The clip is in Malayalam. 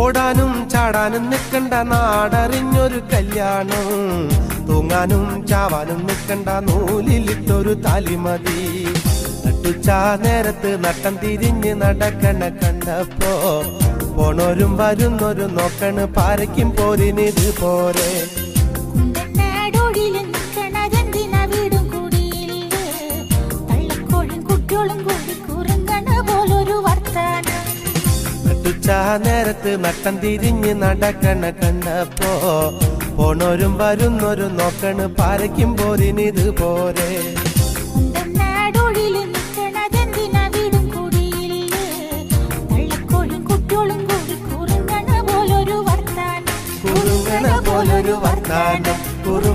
ഓടാനും ചാടാനും നിൽക്കണ്ട നാടറിഞ്ഞൊരു കല്യാണം. തൂങ്ങാനും ചാവാനും നിൽക്കണ്ട നൂലിലിട്ടൊരു താലിമതി നട്ടുച്ചാ നേരത്ത് നട്ടം തിരിഞ്ഞ് നടക്കണ കണ്ടപ്പോ പോണോരും വരുന്നൊരു നോക്കണ് പാരയ്ക്കും പോരിനിത് പോരെ. കൂടി പോലൊരു വർത്താനം. നേരത്ത് നട്ടം തിരിഞ്ഞ് നടക്കണ കണ്ടപ്പോ പോണോരും വരുന്നോരും നോക്കണ് പാരയ്ക്കും പോരിനിത് പോരെ വീടും കൂടിയില്ലേ? കൂടി കുറുങ്ങണ പോലൊരു വർത്താനം. കുറുങ്ങണ പോലൊരു വർത്താനം.